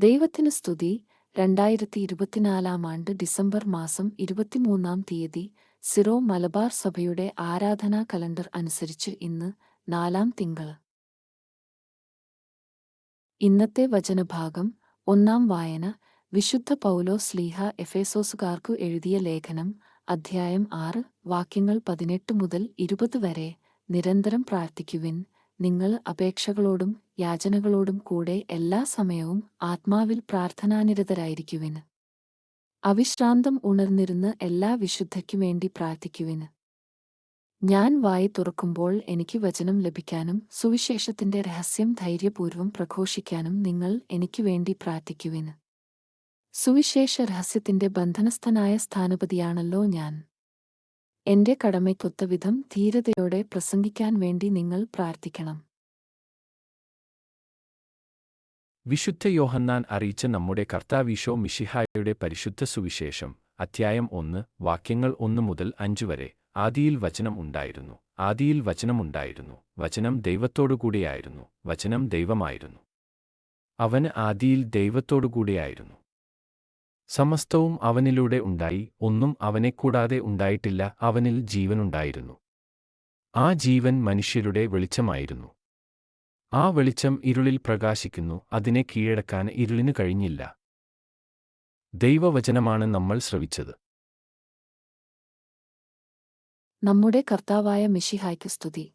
ദൈവത്തിന് സ്തുതി. രണ്ടായിരത്തി ഇരുപത്തിനാലാം ആണ്ട് ഡിസംബർ മാസം ഇരുപത്തിമൂന്നാം തീയതി സിറോ മലബാർ സഭയുടെ ആരാധനാ കലണ്ടർ അനുസരിച്ച് ഇന്ന് നാലാം തിങ്കൾ. ഇന്നത്തെ വചനഭാഗം ഒന്നാം വായന. വിശുദ്ധ പൗലോ സ്ലീഹ എഫേസോസുകാർക്കു എഴുതിയ ലേഖനം അധ്യായം ആറ്. വാക്യങ്ങൾ പതിനെട്ട് മുതൽ ഇരുപത് വരെ നിരന്തരം പ്രാർത്ഥിക്കുവിൻ. നിങ്ങൾ അപേക്ഷകളോടും യാചനകളോടും കൂടെ എല്ലാ സമയവും ആത്മാവിൽ പ്രാർത്ഥനാനിരതരായിരിക്കുവിന് അവിശ്രാന്തം ഉണർന്നിരുന്ന് എല്ലാ വിശുദ്ധയ്ക്കും വേണ്ടി പ്രാർത്ഥിക്കുവിന് ഞാൻ വായി തുറക്കുമ്പോൾ എനിക്ക് വചനം ലഭിക്കാനും സുവിശേഷത്തിന്റെ രഹസ്യം ധൈര്യപൂർവം പ്രഘോഷിക്കാനും നിങ്ങൾ എനിക്ക് വേണ്ടി പ്രാർത്ഥിക്കുവിന് സുവിശേഷ രഹസ്യത്തിന്റെ ബന്ധനസ്ഥനായ സ്ഥാനപതിയാണല്ലോ ഞാൻ. എന്റെ കടമയ്ക്കൊത്ത വിധം ധീരതയോടെ പ്രസംഗിക്കാൻ വേണ്ടി നിങ്ങൾ പ്രാർത്ഥിക്കണം. വിശുദ്ധ യോഹന്നാൻ അറിയിച്ച നമ്മുടെ കർത്താവീശോ മിഷിഹായുടെ പരിശുദ്ധ സുവിശേഷം അധ്യായം ഒന്ന് വാക്യങ്ങൾ ഒന്ന് മുതൽ അഞ്ചു വരെ. ആദിയിൽ വചനം ഉണ്ടായിരുന്നു. ആദിയിൽ വചനമുണ്ടായിരുന്നു വചനം ദൈവത്തോടുകൂടിയായിരുന്നു വചനം ദൈവമായിരുന്നു. അവന് ആദിയിൽ ദൈവത്തോടുകൂടിയായിരുന്നു സമസ്തവും അവനിലൂടെ ഉണ്ടായി ഒന്നും അവനെക്കൂടാതെ ഉണ്ടായിട്ടില്ല അവനിൽ ജീവനുണ്ടായിരുന്നു. ആ ജീവൻ മനുഷ്യരുടെ വെളിച്ചമായിരുന്നു. ആ വെളിച്ചം ഇരുളിൽ പ്രകാശിക്കുന്നു അതിനെ കീഴടക്കാൻ ഇരുളിനു കഴിഞ്ഞില്ല. ദൈവവചനമാണ് നമ്മൾ ശ്രവിച്ചത്. നമ്മുടെ കർത്താവായ മിഷിഹായ്ക്ക് സ്തുതി.